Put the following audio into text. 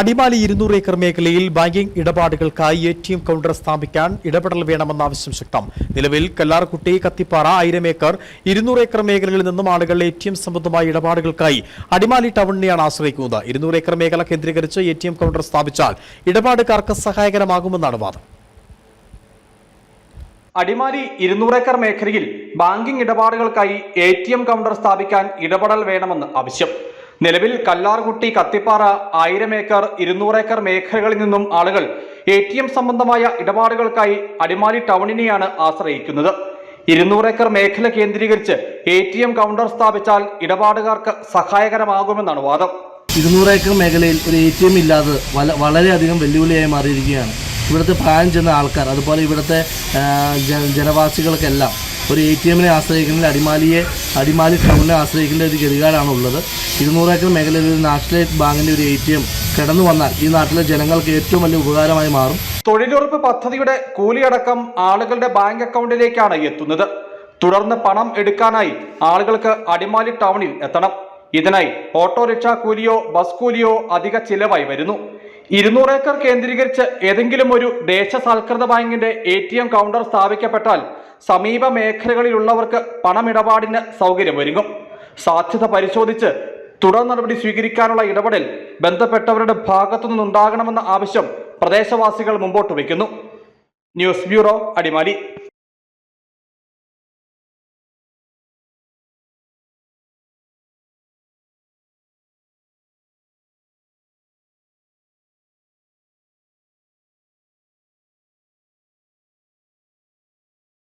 അടിമാലി ഇരുന്നൂറ് ഏക്കർ മേഖലയിൽ ബാങ്കിംഗ് ഇടപാടുകൾക്കായി എ ടി എം കൗണ്ടർ സ്ഥാപിക്കാൻ ഇടപെടൽ വേണമെന്ന ആവശ്യം ശക്തം. നിലവിൽ കല്ലാർകുട്ടി കത്തിപ്പാറ ആയിരം ഏക്കർ ഇരുന്നൂറ് ഏക്കർ മേഖലകളിൽ നിന്നും ആളുകൾ എ ടി എം സംബന്ധമായ ഇടപാടുകൾക്കായി അടിമാലി ടൗണിനെയാണ് ആശ്രയിക്കുന്നത്. ഇരുന്നൂറ് ഏക്കർ മേഖല കേന്ദ്രീകരിച്ച് എ ടി എം കൗണ്ടർ സ്ഥാപിച്ചാൽ ഇടപാടുകാർക്ക് സഹായകരമാകുമെന്നാണ് വാദം. അടിമാലി ഇരുന്നൂറേക്കർ മേഖലയിൽ ബാങ്കിംഗ് ഇടപാടുകൾക്കായി എ ടി എം കൗണ്ടർ സ്ഥാപിക്കാൻ ഇടപെടൽ വേണമെന്ന് ആവശ്യം. നിലവിൽ കല്ലാർകുട്ടി കത്തിപ്പാറ ആയിരം ഏക്കർ ഇരുന്നൂറ് ഏക്കർ മേഖലകളിൽ നിന്നും ആളുകൾ എ ടി എം സംബന്ധമായ ഇടപാടുകൾക്കായി അടിമാലി ടൗണിനെയാണ് ആശ്രയിക്കുന്നത്. ഇരുന്നൂറ് ഏക്കർ മേഖല കേന്ദ്രീകരിച്ച് എ ടി എം കൗണ്ടർ സ്ഥാപിച്ചാൽ ഇടപാടുകാർക്ക് സഹായകരമാകുമെന്നാണ് വാദം. ഇരുന്നൂറ് ഏക്കർ മേഖലയിൽ ഒരു എ ടി എം ഇല്ലാതെ വളരെയധികം വെല്ലുവിളിയായി മാറിയിരിക്കുകയാണ്. ഇവിടുത്തെ പ്രായം ചെന്ന ആൾക്കാർ അതുപോലെ ഇവിടുത്തെ ജനവാസികൾക്കെല്ലാം ഒരു എ ടി എമ്മിനെ ആശ്രയിക്കുന്നതിൽ അടിമാലിയെ അടിമാലി ടൗണിനെ ആശ്രയിക്കുന്ന ഒരു ഗതികാടാണ് ഉള്ളത് ഇരുന്നൂറ് ഏക്കർ മേഖലയിൽ ഒരു നാഷണലൈറ്റ് ബാങ്കിന്റെ ഒരു എ ടി എം കിടന്നു വന്നാൽ ഈ നാട്ടിലെ ജനങ്ങൾക്ക് ഏറ്റവും വലിയ ഉപകാരമായി മാറും. തൊഴിലുറപ്പ് പദ്ധതിയുടെ കൂലിയടക്കം ആളുകളുടെ ബാങ്ക് അക്കൗണ്ടിലേക്കാണ് എത്തുന്നത്. തുടർന്ന് പണം എടുക്കാനായി ആളുകൾക്ക് അടിമാലി ടൗണിൽ എത്തണം. ഇതിനായി ഓട്ടോറിക്ഷ കൂലിയോ ബസ് കൂലിയോ അധിക ചിലവായി വരുന്നു. ഇരുന്നൂറ് ഏക്കർ കേന്ദ്രീകരിച്ച് ഏതെങ്കിലും ഒരു ദേശസാൽകൃത ബാങ്കിന്റെ എ ടി എം കൗണ്ടർ സ്ഥാപിക്കപ്പെട്ടാൽ സമീപ മേഖലകളിലുള്ളവർക്ക് പണമിടപാടിന് സൗകര്യമൊരുങ്ങും സാധ്യത പരിശോധിച്ച് തുടർ നടപടി സ്വീകരിക്കാനുള്ള ഇടപെടൽ ബന്ധപ്പെട്ടവരുടെ ഭാഗത്തു നിന്നുണ്ടാകണമെന്ന ആവശ്യം പ്രദേശവാസികൾ മുമ്പോട്ട് വയ്ക്കുന്നു. News bureau Adimali.